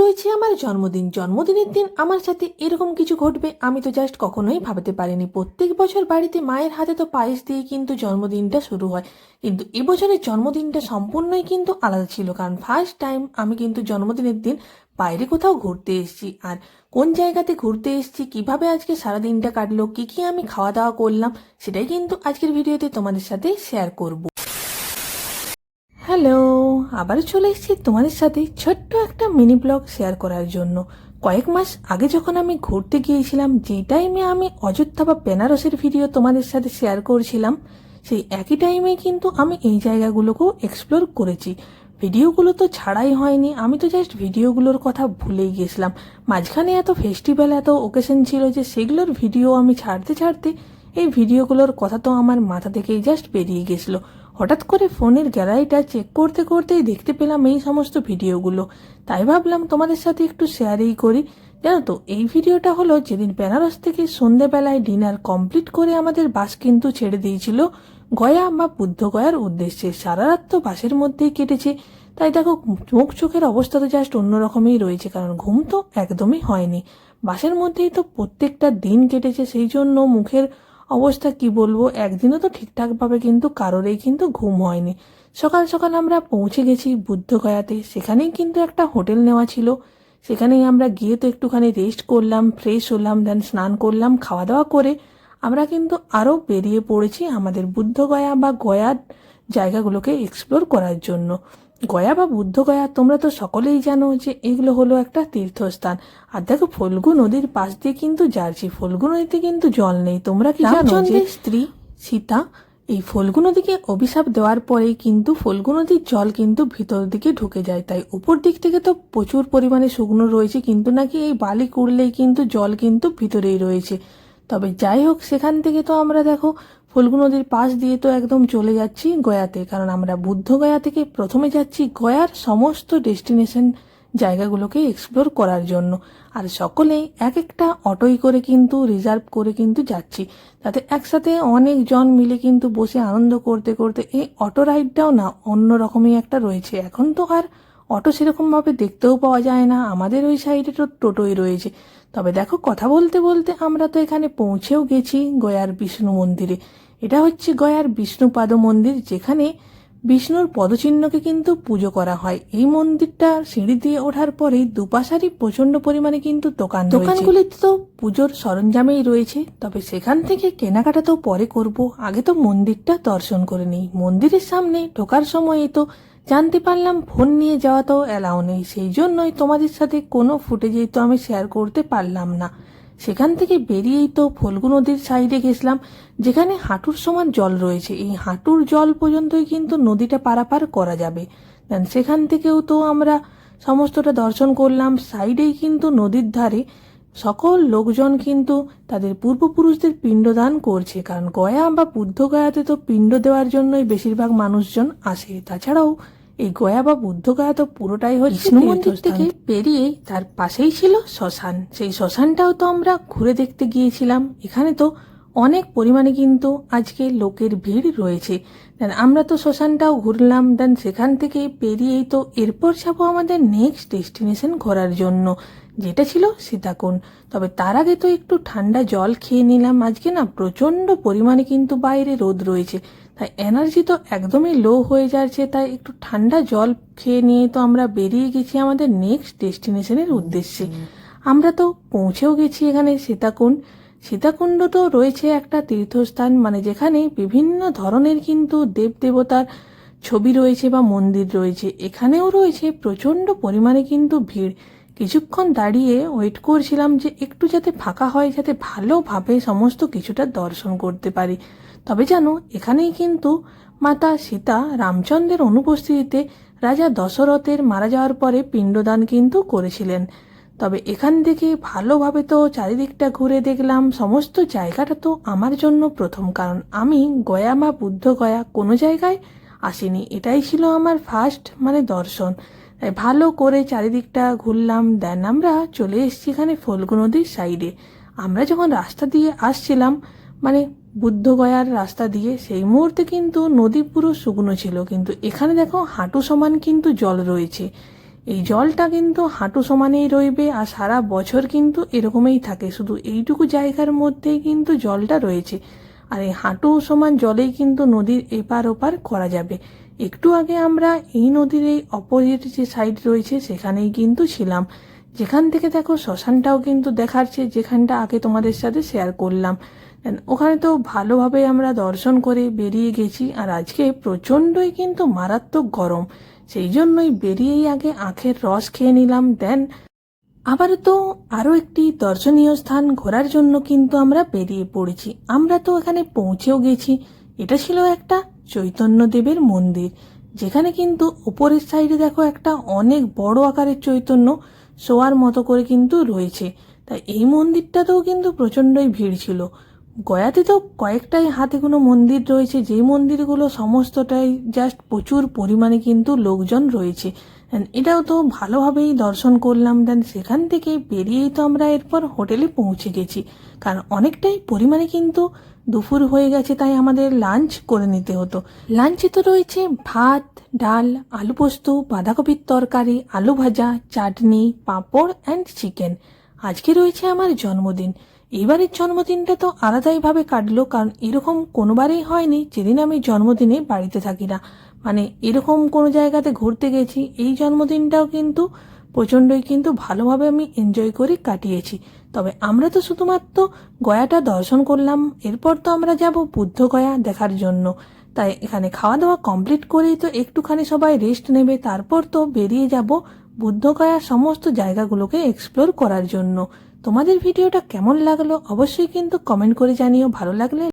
রয়েছে আমার জন্মদিন। জন্মদিনের দিন আমার সাথে এরকম কিছু ঘটবে, আমি তো জাস্ট কখনোই ভাবতে পারিনি। প্রত্যেক বছর বাড়িতে মায়ের হাতে তো পায়েস দিয়ে কিন্তু জন্মদিনটা শুরু হয়। কিন্তু এবছরের জন্মদিনটা সম্পূর্ণই কিন্তু আলাদা ছিল, কারণ ফার্স্ট টাইম আমি কিন্তু জন্মদিনের দিন বাইরে কোথাও ঘুরতে এসেছি। আর কোন জায়গাতে ঘুরতে এসেছি, কীভাবে আজকে সারা দিনটা কাটলো, কি কি আমি খাওয়া দাওয়া করলাম, সেটাই কিন্তু আজকের ভিডিওতে তোমাদের সাথে শেয়ার করব। হ্যালো আবার চলে এসেছি তোমাদের সাথে ছোট্ট একটা মিনি ব্লগ শেয়ার করার জন্য। কয়েক মাস আগে যখন আমি ঘুরতে গিয়েছিলাম যে টাইমে আমি অযোধ্যা বা বেনারসের ভিডিও তোমাদের সাথে শেয়ার করছিলাম, সেই একই টাইমে কিন্তু আমি এই জায়গাগুলোকেও এক্সপ্লোর করেছি। ভিডিওগুলো তো ছাড়াই হয়নি, আমি তো জাস্ট ভিডিওগুলোর কথা ভুলেই গেছিলাম মাঝখানে এত ফেস্টিভ্যাল এত ওকেশন ছিল যে সেগুলোর ভিডিও আমি ছাড়তে ছাড়তে এই ভিডিওগুলোর কথা তো আমার মাথা থেকেই জাস্ট বেরিয়ে গেছিল হঠাৎ করে ফোনের গ্যালারিটা চেক করতে করতেই দেখতে পেলাম এই সমস্ত ভিডিওগুলো। তাই ভাবলাম তোমাদের সাথে একটু শেয়ারই করি। জানো তো, এই ভিডিওটা হলো যেদিন বেনারস থেকে সন্ধেবেলায় ডিনার কমপ্লিট করে আমাদের বাস কিন্তু ছেড়ে দিয়েছিল। গয়া বা বুদ্ধ গয়ার উদ্দেশ্যে। সারা রাত তো বাসের মধ্যেই কেটেছে। তাই দেখো, মুখ চোখের অবস্থা তো জাস্ট অন্যরকমই রয়েছে, কারণ ঘুম তো একদমই হয়নি। বাসের মধ্যেই তো প্রত্যেকটা দিন কেটেছে, সেই জন্য মুখের অবস্থা কি বলব? একদিনও তো ঠিকঠাকভাবে কিন্তু কারোরই কিন্তু ঘুম হয়নি। সকাল সকাল আমরা পৌঁছে গেছি বুদ্ধগয়াতে। সেখানেই কিন্তু একটা হোটেল নেওয়া ছিল। সেখানেই আমরা গিয়ে তো একটুখানি রেস্ট করলাম ফ্রেশ হলাম দেন স্নান করলাম খাওয়া দাওয়া করে আমরা কিন্তু আরও বেরিয়ে পড়েছি আমাদের বুদ্ধগয়া বা গয়ার জায়গাগুলোকে এক্সপ্লোর করার জন্য। গয়া বা বুদ্ধগয়া তোমরা তো সকলেই জানো যে এগুলো হলো একটা তীর্থস্থান। আর দেখো ফল্গু নদীর পাশ দিয়ে কিন্তু যাচ্ছি। ফল্গু নদীতে কিন্তু জল নেই। তোমরা কি জানো যে স্ত্রী সীতা এই ফল্গু নদীকে অভিশাপ দেওয়ার পরেই কিন্তু ফল্গু নদীর জল কিন্তু ভিতর দিকে ঢুকে যায়। তাই উপর দিক থেকে তো প্রচুর পরিমাণে শুকনো রয়েছে কিন্তু নাকি এই বালি কুড়লেই কিন্তু জল কিন্তু ভিতরেই রয়েছে। তবে যাই হোক সেখান থেকে তো আমরা দেখো ফল্গু নদীর পাশ দিয়ে তো একদম চলে যাচ্ছি গয়াতে, কারণ আমরা বুদ্ধ গয়া থেকে প্রথমে যাচ্ছি গয়ার সমস্ত ডেস্টিনেশন জায়গাগুলোকে এক্সপ্লোর করার জন্য। আর সকলেই এক একটা অটোই করে কিন্তু রিজার্ভ করে কিন্তু যাচ্ছি। তাতে একসাথে অনেকজন মিলে কিন্তু বসে আনন্দ করতে করতে এই অটো রাইডটাও না, অন্য রকমই একটা রয়েছে। এখন তো আর অটো সেরকমভাবে দেখতেও পাওয়া যায় না। আমাদের ওই সাইডে তো টোটোই রয়েছে। তবে দেখো কথা বলতে বলতে আমরা তো এখানে পৌঁছেও গেছি গয়ার বিষ্ণু মন্দিরে। এটা হচ্ছে গয়ার বিষ্ণুপাদ মন্দির যেখানে বিষ্ণুর পদচিহ্নকে কিন্তু পুজো করা হয়। এই মন্দিরটা সিঁড়ি দিয়ে ওঠার পরেই দুপাশারই প্রচণ্ড পরিমাণে কিন্তু দোকান দোকানগুলিতে তো পুজোর সরঞ্জামেই রয়েছে, তবে সেখান থেকে কেনাকাটা তো পরে করব। আগে তো মন্দিরটা দর্শন করে নিই। মন্দিরের সামনে ঢোকার সময় তো জানতে পারলাম ফোন নিয়ে যাওয়া তো অ্যালাউ নেই। সেই জন্যই তোমাদের সাথে কোনো ফুটেজেই তো আমি শেয়ার করতে পারলাম না। সেখান থেকে বেরিয়েই তো ফল্গু নদীর সাইডে গেছিলাম, যেখানে হাঁটুর সমান জল রয়েছে। এই হাঁটুর জল পর্যন্তই কিন্তু নদীটা পারাপার করা যাবে। সেখান থেকেও তো আমরা সমস্তটা দর্শন করলাম। সাইডেই কিন্তু নদীর ধারে সকল লোকজন কিন্তু তাদের পূর্বপুরুষদের পিণ্ডদান করছে কারণ গয়া বা বুদ্ধ গয়াতে তো পিণ্ড দেওয়ার জন্যই বেশিরভাগ মানুষজন আসে। তাছাড়াও এই গয়া বা বুদ্ধ গয়া তো পুরোটাই হচ্ছে মন্দির থেকে বেরিয়েই তার পাশেই ছিল শ্মশান। সেই শ্মশানটাও তো আমরা ঘুরে দেখতে গিয়েছিলাম। এখানে তো অনেক পরিমাণে কিন্তু আজকে লোকের ভিড় রয়েছে। দেন আমরা তো শ্মশানটাও ঘুরলাম। দেন সেখান থেকে বেরিয়েই তো এরপর যাব আমাদের নেক্সট ডেস্টিনেশন ঘোরার জন্য। যেটা ছিল সীতাকুণ্ড। তবে তার আগে তো একটু ঠান্ডা জল খেয়ে নিলাম। আজকে না প্রচণ্ড পরিমাণে কিন্তু বাইরে রোদ রয়েছে। তাই এনার্জি তো একদমই লো হয়ে যাচ্ছে। তাই একটু ঠান্ডা জল খেয়ে নিয়ে তো আমরা বেরিয়ে গেছি আমাদের নেক্সট ডেস্টিনেশনের উদ্দেশ্যে। আমরা তো পৌঁছেও গেছি এখানে সীতাকুণ্ড। সীতাকুণ্ড তো রয়েছে একটা তীর্থস্থান মানে যেখানে বিভিন্ন ধরনের কিন্তু দেবদেবতার ছবি রয়েছে বা মন্দির রয়েছে। এখানেও রয়েছে প্রচণ্ড পরিমাণে কিন্তু ভিড়। কিছুক্ষণ দাঁড়িয়ে ওয়েট করছিলাম যে একটু যাতে ফাঁকা হয়, যাতে ভালোভাবে সমস্ত কিছুটা দর্শন করতে পারি। তবে জানো, এখানেই কিন্তু মাতা সীতা রামচন্দ্রের অনুপস্থিতিতে রাজা দশরথের মারা যাওয়ার পরে পিণ্ডদান কিন্তু করেছিলেন। তবে এখান থেকে ভালোভাবে তো চারিদিকটা ঘুরে দেখলাম, সমস্ত জায়গাটা তো আমার জন্য প্রথম কারণ। আমি গয়া বা বুদ্ধ গয়া কোনো জায়গায় আসিনি, এটাই ছিল আমার ফার্স্ট মানে দর্শন। তাই ভালো করে চারিদিকটা ঘুরলাম দেন আমরা চলে এসেছি এখানে ফল্গু নদীর সাইডে আমরা যখন রাস্তা দিয়ে আসছিলাম মানে বুদ্ধগয়ার রাস্তা দিয়ে, সেই মুহূর্তে কিন্তু নদী পুরো শুকনো ছিল, কিন্তু এখানে দেখো হাঁটু সমান কিন্তু জল রয়েছে। এই জলটা কিন্তু হাঁটু সমানেই রইবে, আর সারা বছর কিন্তু এরকমই থাকে, শুধু এইটুকু জায়গার মধ্যেই কিন্তু জলটা রয়েছে। আর এই হাঁটু সমান জলেই কিন্তু নদীর এপার ওপার করা যাবে। একটু আগে আমরা এই নদীর এই অপোজিট যে সাইড রয়েছে, সেখানেই কিন্তু ছিলাম। যেখান থেকে দেখো, শ্মশানটাও কিন্তু দেখাচ্ছে, যেখানটা আগে তোমাদের সাথে শেয়ার করলাম। ওখানে তো ভালোভাবে আমরা দর্শন করে বেরিয়ে গেছি, আর আজকে প্রচণ্ডই কিন্তু মারাত্মক গরম। সেই জন্যই বেরিয়েই আগে আখের রস খেয়ে নিলাম দেন আবার তো আরও একটি দর্শনীয় স্থান ঘোরার জন্য কিন্তু আমরা বেরিয়ে পড়েছি। আমরা তো এখানে পৌঁছেও গেছি। এটা ছিল একটা চৈতন্যদেবের মন্দির। যেখানে কিন্তু উপরের সাইডে দেখো একটা অনেক বড় আকারের চৈতন্য শোয়ার মতো করে কিন্তু রয়েছে। তাই এই মন্দিরটাতেও কিন্তু প্রচণ্ডই ভিড় ছিল। গয়াতে তো কয়েকটাই হাতে কোনো মন্দির রয়েছে। যেই মন্দিরগুলো সমস্তটাই জাস্ট প্রচুর পরিমাণে কিন্তু লোকজন রয়েছে। এটাও তো ভালোভাবেই দর্শন করলাম। দেন সেখান থেকে বেরিয়েই তো আমরা এরপর হোটেলে পৌঁছে গেছি। কারণ অনেকটাই পরিমাণে কিন্তু দুপুর হয়ে গেছে, তাই আমাদের লাঞ্চ করে নিতে হতো। লাঞ্চে তো রয়েছে ভাত, ডাল, আলু পোস্ত, বাঁধাকপির তরকারি, আলু ভাজা, চাটনি, পাঁপড় অ্যান্ড চিকেন আজকে রয়েছে আমার জন্মদিন। এবারের জন্মদিনটা তো আলাদাইভাবে কাটলো, কারণ এরকম কোনোবারই হয়নি যেদিন আমি জন্মদিনে বাড়িতে থাকি না। মানে এরকম কোনো জায়গাতে ঘুরতে গেছি, এই জন্মদিনটাও কিন্তু প্রচণ্ডই কিন্তু ভালোভাবে আমি এনজয় করে কাটিয়েছি। তবে আমরা তো শুধুমাত্র গয়াটা দর্শন করলাম, এরপর তো আমরা যাব বুদ্ধ গয়া দেখার জন্য। তাই এখানে খাওয়া দাওয়া কমপ্লিট করেই তো একটুখানি সবাই রেস্ট নেবে, তারপর তো বেরিয়ে যাব বুদ্ধগয়ার সমস্ত জায়গাগুলোকে এক্সপ্লোর করার জন্য। তোমাদের ভিডিওটা কেমন লাগল অবশ্যই কিন্তু কমেন্ট করে জানিও, ভালো লাগলে